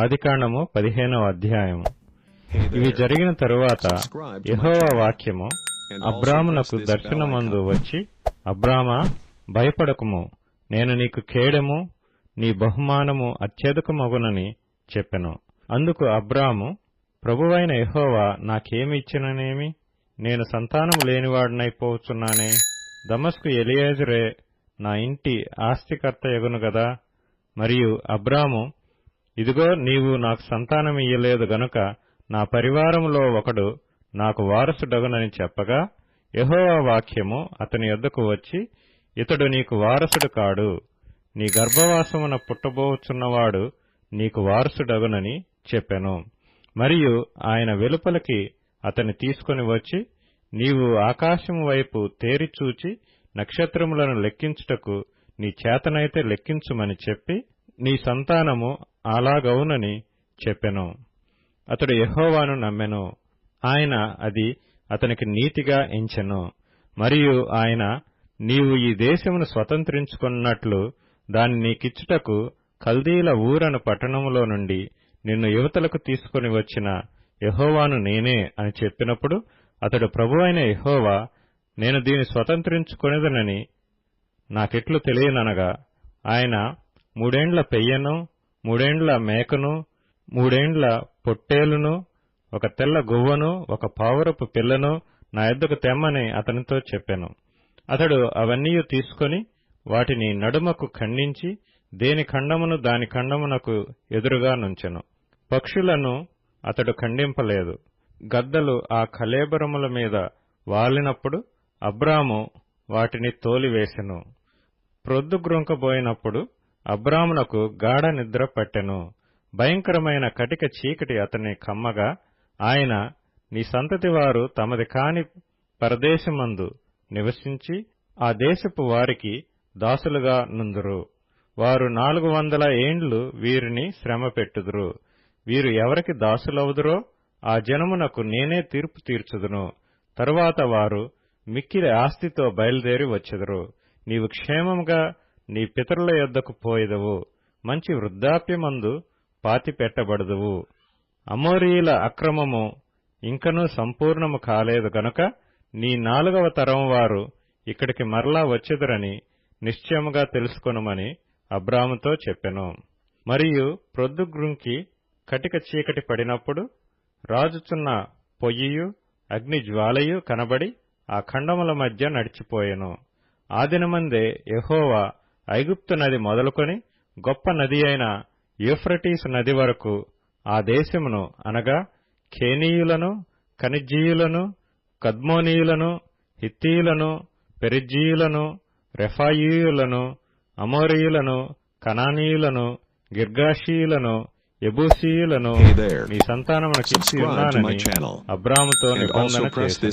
ఆదికాండము పదిహేనవ అధ్యాయము ఇవి. జరిగిన తరువాత యెహోవా. వాక్యము అబ్రామునకు దర్శనమందు. వచ్చి అబ్రామా భయపడకుము నేను నీకు ఖేడము నీ బహుమానము అత్యధికమగునని చెప్పెను అందుకు అబ్రాము ప్రభువైన యెహోవా నాకేమి ఇచ్చిననేమి నేను సంతానము లేనివాడనైపోతున్నానే దమస్కు ఎలియేజరే నా ఇంటి ఆస్తికర్త యగును గదా మరియు అబ్రాము ఇదిగో నీవు నాకు సంతానమియ్యలేదు గనుక నా పరివారములో ఒకడు నాకు వారసుడగునని చెప్పగా యహోవా వాక్యము అతని యొద్దకు వచ్చి ఇతడు నీకు వారసుడు కాడు. నీ గర్భవాసమున పుట్టబోచున్నవాడు నీకు వారసుడగునని చెప్పెను. మరియు ఆయన వెలుపలికి అతని తీసుకొని వచ్చి నీవు ఆకాశము వైపు తేరి చూచి నక్షత్రములను లెక్కించుటకు నీ చేతనైతే లెక్కించుమని చెప్పి నీ సంతానము అలాగవునని చెప్పెను. అతడు యహోవాను నమ్మెను. ఆయన అది అతనికి నీతిగా ఎంచెను. మరియు ఆయన నీవు ఈ దేశమును స్వతంత్రించుకున్నట్లు దాన్ని నీకిచ్చుటకు కల్దీల ఊరను పట్టణములో నుండి నిన్ను యువతలకు తీసుకొని వచ్చిన యహోవాను నేనే అని చెప్పినప్పుడు అతడు ప్రభువైన యహోవా నేను దీని స్వతంత్రించుకొనిదనని నాకెట్లు తెలియననగా ఆయన మూడేండ్ల పెయ్యను మూడేండ్ల మేకను మూడేండ్ల పొట్టేలును ఒక తెల్ల గువ్వను ఒక పావురపు పిల్లను నా ఎద్దకు తెమ్మని అతనితో చెప్పాను. అతడు అవన్నీ తీసుకొని వాటిని నడుమకు ఖండించి దేని ఖండమును దాని ఖండమునకు ఎదురుగా నుంచెను. పక్షులను అతడు ఖండింపలేదు. గద్దలు ఆ కలేబరముల మీద వాలినప్పుడు అబ్రాము వాటిని తోలివేసెను. ప్రొద్దుగ్రుంకబోయినప్పుడు అబ్రామునకు గాఢ నిద్ర పట్టెను. భయంకరమైన కటిక చీకటి అతని కమ్మగా ఆయన నీ సంతతి వారు తమది కాని పరదేశమందు నివసించి ఆ దేశపు వారికి దాసులుగా నుందురు. వారు నాలుగు వందల ఏండ్లు వీరిని శ్రమ పెట్టుదురు. వీరు ఎవరికి దాసులవుదురో ఆ జనమునకు నేనే తీర్పు తీర్చుదును. తరువాత వారు మిక్కిలి ఆస్తితో బయలుదేరి వచ్చెదరు. నీవు క్షేమంగా నీ పితరుల యొద్దకు పోయెదవు. మంచి వృద్ధాప్యమందు పాతి పెట్టబడదువు అమోరీయుల అక్రమము ఇంకనూ సంపూర్ణము కాలేదు గనుక నీ నాలుగవ తరం వారు ఇక్కడికి మరలా వచ్చెదరని నిశ్చయముగా తెలుసుకొనుమని అబ్రాముతో చెప్పెను. మరియు ప్రొద్దుగ్రుంకి కటిక చీకటి పడినప్పుడు రాజుచున్న పొయ్యియు అగ్ని జ్వాలయు కనబడి ఆ ఖండముల మధ్య నడిచిపోయెను. ఆ దినమందే ఐగుప్తు నది మొదలుకొని గొప్ప నది అయిన యూఫ్రటీసు నది వరకు ఆ దేశమును అనగా ఖేనీయులను కనిజ్జీయులను కద్మోనీయులను హిత్తీయులను పెరిజ్జీయులను రెఫాయీయులను అమోరీయులను కనానీయులను గిర్గాషీయులను ఎబూసీయులను సంతానమునకిచ్చి to my ఉన్నానని. అబ్రాముతో And నిబంధన చేసెను